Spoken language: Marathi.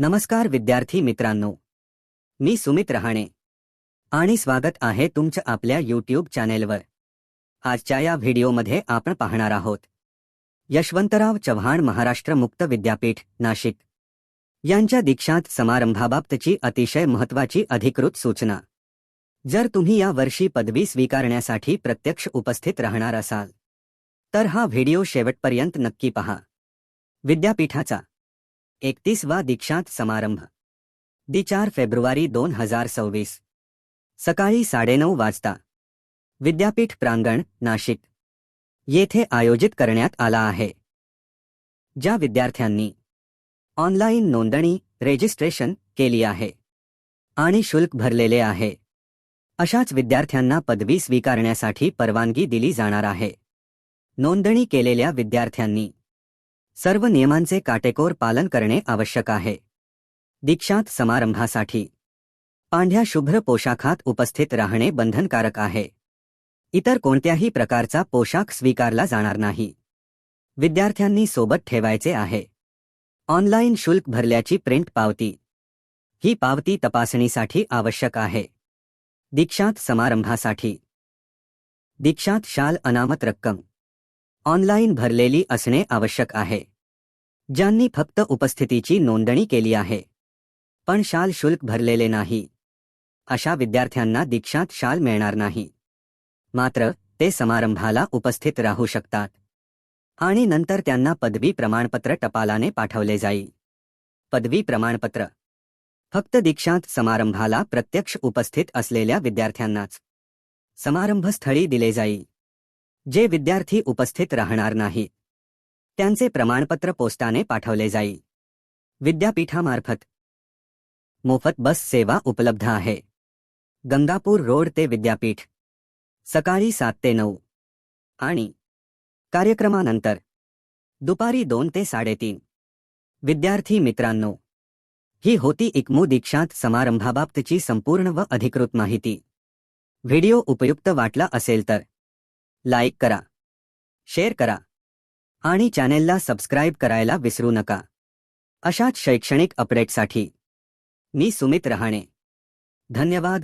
नमस्कार विद्यार्थी मित्रांनो. मी सुमित रहाणे. आणि स्वागत आहे तुमचं आपल्या यूट्यूब चॅनेलवर. आजच्या या व्हिडिओमध्ये आपण पाहणार आहोत. यशवंतराव चव्हाण महाराष्ट्र मुक्त विद्यापीठ नाशिक. यांच्या दीक्षांत समारंभाबाबतची अतिशय महत्त्वाची अधिकृत सूचना. जर तुम्ही या वर्षी पदवी स्वीकारण्यासाठी प्रत्यक्ष उपस्थित राहणार असाल तर हा व्हिडिओ शेवटपर्यंत नक्की पहा. विद्यापीठाचा एकतीसवा दीक्षांत समारंभ. दि चार फेब्रुवारी दोन हजार सव्वीस. सकाळी साडेनऊ वाजता. विद्यापीठ प्रांगण नाशिक. येथे आयोजित करण्यात आला आहे. ज्या विद्यार्थ्यांनी ऑनलाईन नोंदणी रेजिस्ट्रेशन केली आहे आणि शुल्क भरलेले आहे अशाच विद्यार्थ्यांना पदवी स्वीकारण्यासाठी परवानगी दिली जाणार आहे. नोंदणी केलेल्या विद्यार्थ्यांनी सर्व नियमांचे काटेकोर पालन करणे आवश्यक आहे. दीक्षांत समारंभासाठी. पांढ्या शुभ्र पोशाखात उपस्थित राहणे बंधनकारक आहे. इतर कोणत्याही प्रकारचा पोशाख स्वीकारला जाणार नाही. विद्यार्थ्यांनी सोबत ठेवायचे आहे. ऑनलाईन शुल्क भरल्याची प्रिंट पावती. ही पावती तपासणीसाठी आवश्यक आहे. दीक्षांत समारंभासाठी. दीक्षांत शाल अनामत रक्कम. ऑनलाईन भरलेली असणे आवश्यक आहे. ज्यांनी फक्त उपस्थितीची नोंदणी केली आहे. पण शाल शुल्क भरलेले नाही. अशा विद्यार्थ्यांना दीक्षांत शाल मिळणार नाही. मात्र ते समारंभाला उपस्थित राहू शकतात. आणि नंतर त्यांना पदवी प्रमाणपत्र टपालाने पाठवले जाईल. पदवी प्रमाणपत्र. फक्त दीक्षांत समारंभाला प्रत्यक्ष उपस्थित असलेल्या विद्यार्थ्यांनाच. समारंभस्थळी दिले जाईल. जे विद्यार्थी उपस्थित राहणार नाहीत त्यांचे प्रमाणपत्र पोस्टाने पाठवले जाईल. विद्यापीठामार्फत. मोफत बस सेवा उपलब्ध आहे. गंगापूर रोड ते विद्यापीठ. सकाळी सात ते नऊ. आणि कार्यक्रमानंतर. दुपारी दोन ते साडेतीन. विद्यार्थी मित्रांनो. ही होती इकमू दीक्षांत समारंभाबाबतची संपूर्ण व अधिकृत माहिती. व्हिडिओ उपयुक्त वाटला असेल तर. लाईक करा शेअर करा आणि चॅनेलला सबस्क्राईब करायला विसरू नका. अशाच शैक्षणिक अपडेटसाठी मी सुमित रहाणे. धन्यवाद.